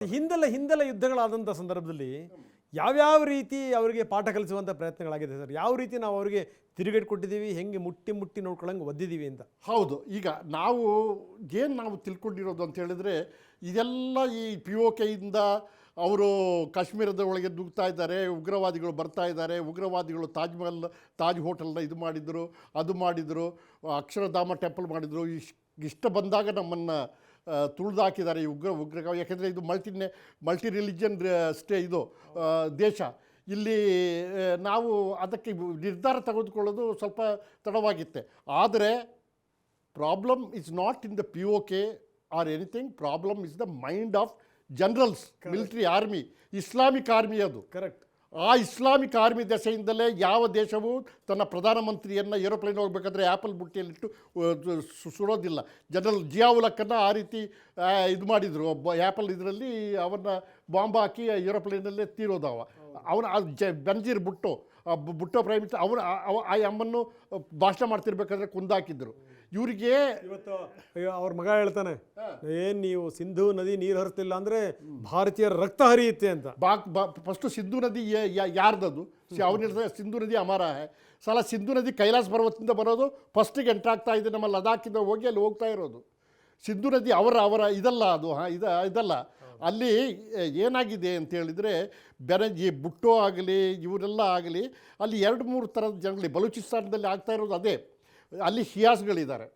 ಹಿಂದೆಲ್ಲ ಹಿಂದೆಲ್ಲ ಯುದ್ಧಗಳಾದಂಥ ಸಂದರ್ಭದಲ್ಲಿ ಯಾವ್ಯಾವ ರೀತಿ ಅವರಿಗೆ ಪಾಠ ಕಲಿಸುವಂಥ ಪ್ರಯತ್ನಗಳಾಗಿದೆ ಸರ್? ಯಾವ ರೀತಿ ನಾವು ಅವರಿಗೆ ತಿರುಗೇಟ್ ಕೊಟ್ಟಿದ್ದೀವಿ ಹೆಂಗೆ ಮುಟ್ಟಿ ಮುಟ್ಟಿ ನೋಡ್ಕೊಳ್ಳಂಗೆ ಒದ್ದಿದ್ದೀವಿ ಅಂತ? ಹೌದು. ಈಗ ನಾವು ಏನು ನಾವು ತಿಳ್ಕೊಂಡಿರೋದು ಅಂತ ಹೇಳಿದ್ರೆ, ಇದೆಲ್ಲ ಈ ಪಿ ಓ ಕೆಯಿಂದ ಅವರು ಕಾಶ್ಮೀರದ ಒಳಗೆ ನುಗ್ತಾ ಇದ್ದಾರೆ, ಉಗ್ರವಾದಿಗಳು ಬರ್ತಾ ಇದ್ದಾರೆ, ಉಗ್ರವಾದಿಗಳು ತಾಜ್ ಮಹಲ್, ತಾಜ್ ಹೋಟೆಲ್ನ ಇದು ಮಾಡಿದರು, ಅದು ಮಾಡಿದರು, ಅಕ್ಷರಧಾಮ ಟೆಂಪಲ್ ಮಾಡಿದರು. ಇಷ್ಟು ಇಷ್ಟ ಬಂದಾಗ ನಮ್ಮನ್ನು ತುಳಿದು ಹಾಕಿದ್ದಾರೆ ಈ ಉಗ್ರ ಉಗ್ರ ಯಾಕೆಂದರೆ ಇದು ಮಲ್ಟಿ ಮಲ್ಟಿ ರಿಲಿಜನ್ ಸ್ಟೇ ಇದು ದೇಶ. ಇಲ್ಲಿ ನಾವು ಅದಕ್ಕೆ ನಿರ್ಧಾರ ತೆಗೆದುಕೊಳ್ಳೋದು ಸ್ವಲ್ಪ ತಡವಾಗಿತ್ತೆ. ಆದರೆ problem is not in the P O K R anything problem is the mind of generals military army Islamic army ಅದು. ಕರೆಕ್ಟ್ ಆ ಇಸ್ಲಾಮಿಕ್ ಆರ್ಮಿ ದೆಸೆಯಿಂದಲೇ ಯಾವ ದೇಶವು ತನ್ನ ಪ್ರಧಾನಮಂತ್ರಿಯನ್ನು ಏರೋಪ್ಲೇನ್ ಹೋಗಬೇಕಾದ್ರೆ ಆ್ಯಪಲ್ ಬುಟ್ಟಿಯಲ್ಲಿಟ್ಟು ಸುಡೋದಿಲ್ಲ. ಜನರಲ್ ಜಿಯಾವುಲಕ್ಕನ್ನು ಆ ರೀತಿ ಇದು ಮಾಡಿದರು. ಒಬ್ಬ ಆ್ಯಪಲ್ ಇದರಲ್ಲಿ ಅವನ್ನ ಬಾಂಬ್ ಹಾಕಿ ಏರೋಪ್ಲೇನಲ್ಲೇ ತೀರೋದವ ಅವನ ಆ ಜ ಬೆಂಜೀರ್ ಬುಟ್ಟು ಬುಟ್ಟೋ ಪ್ರೈಮ್ ಮಿನಿಸ್ಟರ್ ಅವನು ಆ ಅಮ್ಮನ್ನು ಭಾಷಣ ಮಾಡ್ತಿರ್ಬೇಕಾದ್ರೆ ಕುಂದಾಕಿದ್ರು. ಇವರಿಗೆ ಇವತ್ತು ಅವ್ರ ಮಗ ಹೇಳ್ತಾನೆ ಏನ್ ನೀವು ಸಿಂಧು ನದಿ ನೀರು ಹರಿಸ್ತಿಲ್ಲ ಅಂದ್ರೆ ಭಾರತೀಯರ ರಕ್ತ ಹರಿಯುತ್ತೆ ಅಂತ. ಬಾಕ್ ಬಾ ಫಸ್ಟು ಸಿಂಧು ನದಿ ಯಾರ್ದದು? ಅವನು ಹೇಳ್ತಾರೆ ಸಿಂಧು ನದಿ ಅಮರ ಸಲ ಸಿಂಧು ನದಿ ಕೈಲಾಸ ಪರ್ವತದಿಂದ ಬರೋದು ಫಸ್ಟಿಗೆ ಎಂಟ್ರಾಗ್ತಾ ಇದೆ ನಮ್ಮ ಲದಾಖಿಂದ ಹೋಗಿ ಅಲ್ಲಿ ಹೋಗ್ತಾ ಇರೋದು. ಸಿಂಧು ನದಿ ಅವರ ಅವರ ಇದಲ್ಲ ಅದು ಹಾಂ ಇದ ಇದಲ್ಲ. ಅಲ್ಲಿ ಏನಾಗಿದೆ ಅಂತ ಹೇಳಿದರೆ ಈ ಬುಟ್ಟೋ ಆಗಲಿ ಇವರೆಲ್ಲ ಆಗಲಿ ಅಲ್ಲಿ ಎರಡು ಮೂರು ಥರದ ಜನಗಳು ಬಲೂಚಿಸ್ತಾನದಲ್ಲಿ ಆಗ್ತಾ ಇರೋದು ಅದೇ. ಅಲ್ಲಿ ಶಿಯಾಸ್ಗಳಿದ್ದಾರೆ.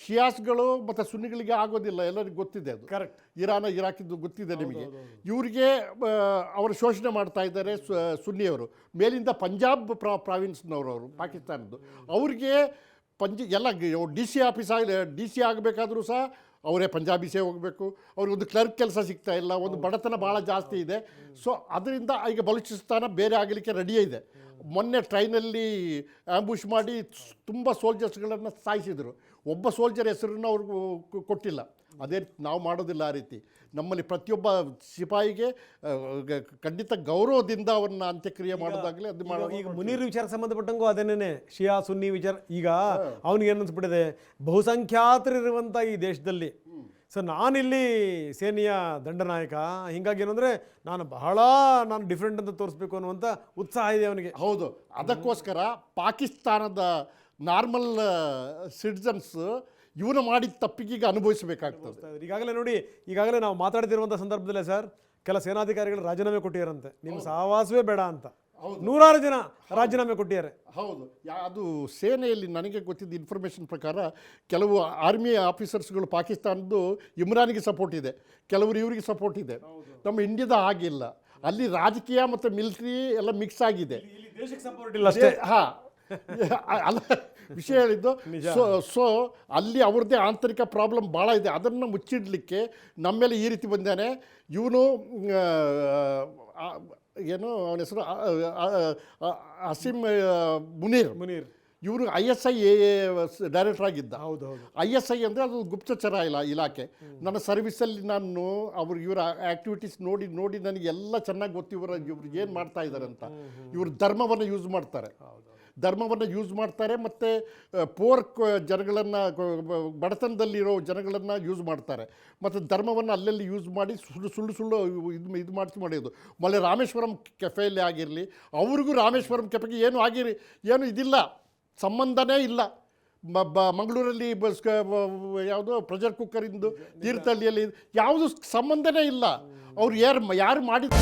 ಶಿಯಾಸ್ಗಳು ಮತ್ತು ಸುನ್ನಿಗಳಿಗೆ ಆಗೋದಿಲ್ಲ ಎಲ್ಲರಿಗೂ ಗೊತ್ತಿದೆ ಅದು. ಕರೆಕ್ಟ್ ಇರಾನ ಇರಾಕಿದ್ದು ಗೊತ್ತಿದೆ ನಿಮಗೆ. ಇವರಿಗೆ ಅವರು ಶೋಷಣೆ ಮಾಡ್ತಾ ಇದ್ದಾರೆ ಸುನ್ನಿಯವರು. ಮೇಲಿಂದ ಪಂಜಾಬ್ ಪ್ರಾ ಪ್ರಾವಿನ್ಸ್ನವರು ಅವರು ಪಾಕಿಸ್ತಾನದ್ದು. ಅವ್ರಿಗೆ ಪಂಜ ಎಲ್ಲ ಡಿ ಸಿ ಆಫೀಸ್ ಆಗಲಿ ಡಿ ಸಿ ಆಗಬೇಕಾದ್ರೂ ಸಹ ಅವರೇ ಪಂಜಾಬಿಸೇ ಹೋಗಬೇಕು. ಅವ್ರಿಗೊಂದು ಕ್ಲರ್ಕ್ ಕೆಲಸ ಸಿಗ್ತಾ ಇಲ್ಲ. ಒಂದು ಬಡತನ ಭಾಳ ಜಾಸ್ತಿ ಇದೆ. ಸೊ ಅದರಿಂದ ಈಗ ಬಲೂಚಿಸ್ತಾನ ಬೇರೆ ಆಗಲಿಕ್ಕೆ ರೆಡಿ ಇದೆ. ಮೊನ್ನೆ ಟ್ರೈನಲ್ಲಿ ಆಂಬುಷ್ ಮಾಡಿ ತುಂಬ ಸೋಲ್ಜರ್ಸ್ಗಳನ್ನು ಸಾಯಿಸಿದರು. ಒಬ್ಬ ಸೋಲ್ಜರ್ ಹೆಸರನ್ನು ಅವ್ರಿಗೂ ಕೊಟ್ಟಿಲ್ಲ. ಅದೇ ನಾವು ಮಾಡೋದಿಲ್ಲ ಆ ರೀತಿ. ನಮ್ಮಲ್ಲಿ ಪ್ರತಿಯೊಬ್ಬ ಸಿಪಾಯಿಗೆ ಖಂಡಿತ ಗೌರವದಿಂದ ಅವನ್ನ ಅಂತ್ಯಕ್ರಿಯೆ ಮಾಡೋದಾಗಲಿ ಅದು ಮಾಡೋ ಈಗ ಮುನೀರ್ ವಿಚಾರ ಸಂಬಂಧಪಟ್ಟಂಗೂ ಅದೇನೇನೆ ಶಿಯಾ ಸುನ್ನಿ ವಿಚಾರ ಈಗ ಅವನಿಗೆ ಏನು ಅನ್ಸ್ಬಿಟ್ಟಿದೆ ಬಹುಸಂಖ್ಯಾತರಿರುವಂಥ ಈ ದೇಶದಲ್ಲಿ ಸೊ ನಾನಿಲ್ಲಿ ಸೇನೆಯ ದಂಡನಾಯಕ. ಹಿಂಗಾಗಿ ಏನಂದ್ರೆ ನಾನು ಬಹಳ ನಾನು ಡಿಫ್ರೆಂಟ್ ಅಂತ ತೋರಿಸ್ಬೇಕು ಅನ್ನುವಂಥ ಉತ್ಸಾಹ ಇದೆ ಅವನಿಗೆ. ಹೌದು. ಅದಕ್ಕೋಸ್ಕರ ಪಾಕಿಸ್ತಾನದ ನಾರ್ಮಲ್ ಸಿಟಿಸನ್ಸ್ ಇವನು ಮಾಡಿದ ತಪ್ಪಿಗೀಗ ಅನುಭವಿಸಬೇಕಾಗ್ತದೆ. ಈಗಾಗಲೇ ನೋಡಿ ಈಗಾಗಲೇ ನಾವು ಮಾತಾಡ್ತಿರುವಂಥ ಸಂದರ್ಭದಲ್ಲೇ ಸರ್ ಕೆಲ ಸೇನಾಧಿಕಾರಿಗಳು ರಾಜೀನಾಮೆ ಕೊಟ್ಟಿರಂತೆ ನಿಮ್ಮ ಸಹವಾಸವೇ ಬೇಡ ಅಂತ. ನೂರಾರು ಜನ ರಾಜೀನಾಮೆ ಕೊಟ್ಟಿದ್ದಾರೆ. ಹೌದು. ಯಾ ಅದು ಸೇನೆಯಲ್ಲಿ ನನಗೆ ಗೊತ್ತಿದ್ದ ಇನ್ಫಾರ್ಮೇಷನ್ ಪ್ರಕಾರ ಕೆಲವು ಆರ್ಮಿ ಆಫೀಸರ್ಸ್ಗಳು ಪಾಕಿಸ್ತಾನದ್ದು ಇಮ್ರಾನ್ಗೆ ಸಪೋರ್ಟ್ ಇದೆ. ಕೆಲವರು ಇವರಿಗೆ ಸಪೋರ್ಟ್ ಇದೆ. ನಮ್ಮ ಇಂಡಿಯಾದ ಹಾಗಿಲ್ಲ. ಅಲ್ಲಿ ರಾಜಕೀಯ ಮತ್ತು ಮಿಲಿಟರಿ ಎಲ್ಲ ಮಿಕ್ಸ್ ಆಗಿದೆ. ಸಪೋರ್ಟ್ ಇಲ್ಲ ಅಷ್ಟೇ. ಹಾ. ಅಲ್ಲ ವಿಷಯ ಹೇಳಿದ್ದು ಸೊ ಸೊ ಅಲ್ಲಿ ಅವ್ರದ್ದೇ ಆಂತರಿಕ ಪ್ರಾಬ್ಲಮ್ ಭಾಳ ಇದೆ. ಅದನ್ನು ಮುಚ್ಚಿಡಲಿಕ್ಕೆ ನಮ್ಮೇಲೆ ಈ ರೀತಿ ಬಂದಾನೆ. ಇವನು ಏನು ಅವನ ಹೆಸರು ಅಸೀಮ್ ಮುನೀರ್. ಮುನೀರ್. ಇವರು ಐ ಎಸ್ ಐ ಡೈರೆಕ್ಟರ್ ಆಗಿದ್ದ. ಹೌದು ಹೌದು. ಐ ಎಸ್ ಐ ಅಂದರೆ ಅದು ಗುಪ್ತಚರ ಇಲ್ಲ ಇಲಾಖೆ. ನನ್ನ ಸರ್ವಿಸಲ್ಲಿ ನಾನು ಅವ್ರು ಇವರ ಆ್ಯಕ್ಟಿವಿಟೀಸ್ ನೋಡಿ ನೋಡಿ ನನಗೆ ಎಲ್ಲ ಚೆನ್ನಾಗಿ ಗೊತ್ತು ಇವರ ಇವ್ರು ಏನು ಮಾಡ್ತಾ ಇದ್ದಾರೆ ಅಂತ. ಇವರು ಧರ್ಮವನ್ನು ಯೂಸ್ ಮಾಡ್ತಾರೆ. ಧರ್ಮವನ್ನು ಯೂಸ್ ಮಾಡ್ತಾರೆ ಮತ್ತು ಪೋರ್ ಜನಗಳನ್ನು ಬಡತನದಲ್ಲಿರೋ ಜನಗಳನ್ನು ಯೂಸ್ ಮಾಡ್ತಾರೆ. ಮತ್ತು ಧರ್ಮವನ್ನು ಅಲ್ಲಲ್ಲಿ ಯೂಸ್ ಮಾಡಿ ಸುಳ್ಳು ಸುಳ್ಳು ಸುಳ್ಳು ಇದು ಇದು ಮಾಡಿಸಿ ಮಾಡೋದು ಮೊನ್ನೆ ರಾಮೇಶ್ವರಂ ಕೆಫೆಯಲ್ಲಿ ಆಗಿರಲಿ ಅವ್ರಿಗೂ ರಾಮೇಶ್ವರಂ ಕೆಫೆಗೆ ಏನು ಆಗಿರಿ ಏನು ಇದಿಲ್ಲ ಸಂಬಂಧನೇ ಇಲ್ಲ. ಮ- ಬ ಮಂಗಳೂರಲ್ಲಿ ಬಸ್ ಯಾವುದೋ ಪ್ರೆಷರ್ ಕುಕ್ಕರಿಂದು ತೀರ್ಥಹಳ್ಳಿಯಲ್ಲಿ ಯಾವುದು ಸಂಬಂಧನೇ ಇಲ್ಲ. ಅವ್ರು ಯಾರು ಯಾರು ಮಾಡಿದ